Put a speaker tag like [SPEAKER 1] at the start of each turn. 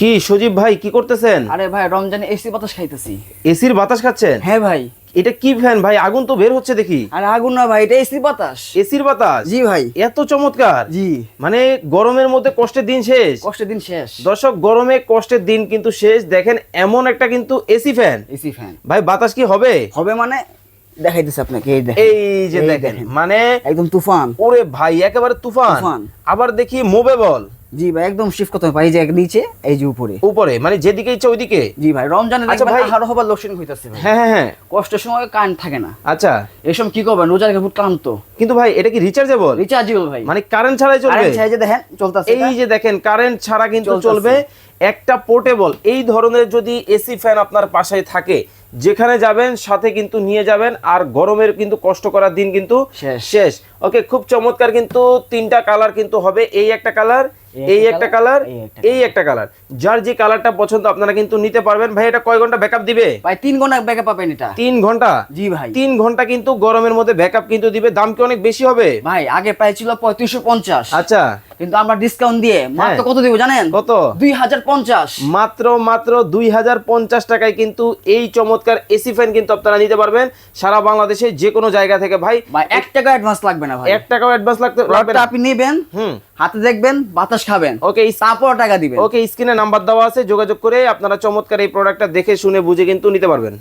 [SPEAKER 1] কি সজীব ভাই কি করতেছেন?
[SPEAKER 2] আরে ভাই রমজানে এসি বাতাস খাইতেছি।
[SPEAKER 1] এসির বাতাস খাচ্ছেন?
[SPEAKER 2] হ্যাঁ ভাই।
[SPEAKER 1] এটা কি ফ্যান ভাই? আগুন তো বের হচ্ছে দেখি।
[SPEAKER 2] আরে আগুন না ভাই এটা এসি বাতাস।
[SPEAKER 1] এসির বাতাস?
[SPEAKER 2] জি ভাই।
[SPEAKER 1] এত চমৎকার।
[SPEAKER 2] জি।
[SPEAKER 1] মানে গরমের মধ্যে কষ্টের দিন শেষ।
[SPEAKER 2] কষ্টের দিন শেষ।
[SPEAKER 1] দর্শক গরমে কষ্টের দিন কিন্তু শেষ। দেখেন এমন একটা কিন্তু এসি ফ্যান
[SPEAKER 2] এসি ফ্যান
[SPEAKER 1] ভাই বাতাস কি হবে?
[SPEAKER 2] হবে মানে দেখাইতেছে আপনাকে এই দেখেন।
[SPEAKER 1] এই যে দেখেন মানে
[SPEAKER 2] একদম তুফান।
[SPEAKER 1] ওরে ভাই একেবারে তুফান। আবার দেখি মুভেবল
[SPEAKER 2] জি ভাই একদম শিফট করতে হবে এই যে নিচে এই যে উপরে।
[SPEAKER 1] উপরে মানে যেদিকে ইচ্ছা ওইদিকে?
[SPEAKER 2] জি ভাই রমজানে
[SPEAKER 1] আচ্ছা ভাই।
[SPEAKER 2] হবার লোকসান হইতাছে ভাই।
[SPEAKER 1] হ্যাঁ হ্যাঁ হ্যাঁ।
[SPEAKER 2] কষ্টের সময় কারেন্ট থাকে না।
[SPEAKER 1] আচ্ছা।
[SPEAKER 2] এসব কি করবেন রোজা রেখে ক্লান্ত
[SPEAKER 1] কিন্তু ভাই এটা কি রিচার্জেবল
[SPEAKER 2] রিচার্জেবল ভাই।
[SPEAKER 1] মানে কারেন্ট ছাড়াই চলবে?
[SPEAKER 2] কারেন্ট ছাই যে দেখেন চলতেছে
[SPEAKER 1] এই যে দেখেন কারেন্ট ছাড়া কিন্তু চলবে। একটা পোর্টেবল এই ধরনের যদি এসি ফ্যান আপনার পাশে থাকে যেখানে যাবেন সাথে কিন্তু নিয়ে যাবেন আর গরমের কিন্তু কষ্ট করার দিন কিন্তু
[SPEAKER 2] শেষ।
[SPEAKER 1] ওকে খুব চমৎকার কিন্তু তিনটা কালার কিন্তু হবে এই একটা কালার এই একটা কালার
[SPEAKER 2] এই একটা
[SPEAKER 1] কালার। যার যে কালারটা পছন্দ আপনারা কিন্তু নিতে পারবেন। ভাই এটা কয় ঘণ্টা ব্যাকআপ দিবে?
[SPEAKER 2] ভাই তিন ঘণ্টা ব্যাকআপ পাবেন এটা।
[SPEAKER 1] তিন ঘণ্টা?
[SPEAKER 2] জি ভাই।
[SPEAKER 1] তিন ঘণ্টা কিন্তু গরমের মধ্যে ব্যাকআপ কিন্তু দিবে। দাম কি অনেক বেশি হবে?
[SPEAKER 2] ভাই আগে প্রায় ছিল পঁয়ত্রিশশো পঞ্চাশ।
[SPEAKER 1] আচ্ছা।
[SPEAKER 2] কিন্তু আমরা ডিসকাউন্ট দিয়ে মাত্র
[SPEAKER 1] হ্যাঁ।
[SPEAKER 2] কত দিব জানেন?
[SPEAKER 1] কত?
[SPEAKER 2] দুই হাজার পঞ্চাশ।
[SPEAKER 1] মাত্র মাত্র দুই হাজার পঞ্চাশ টাকায় কিন্তু এই চমৎকার এসি ফ্যান কিন্তু আপনারা নিতে পারবেন সারা বাংলাদেশে যে কোনো জায়গা থেকে ভাই।
[SPEAKER 2] ভাই এক টাকা অ্যাডভান্স লাগবে না ভাই।
[SPEAKER 1] এক টাকাও অ্যাডভান্স লাগতে লাগবে
[SPEAKER 2] আপনি নেবেন
[SPEAKER 1] হুম।
[SPEAKER 2] হাতে দেখবেন বাতাস খাবেন।
[SPEAKER 1] ওকে
[SPEAKER 2] তারপর টাকা দিবেন।
[SPEAKER 1] ওকে স্ক্রিনে নাম্বার দেওয়া আছে যোগাযোগ করে আপনারা চমৎকার এই প্রোডাক্টটা দেখে শুনে বুঝে কিন্তু নিতে পারবেন।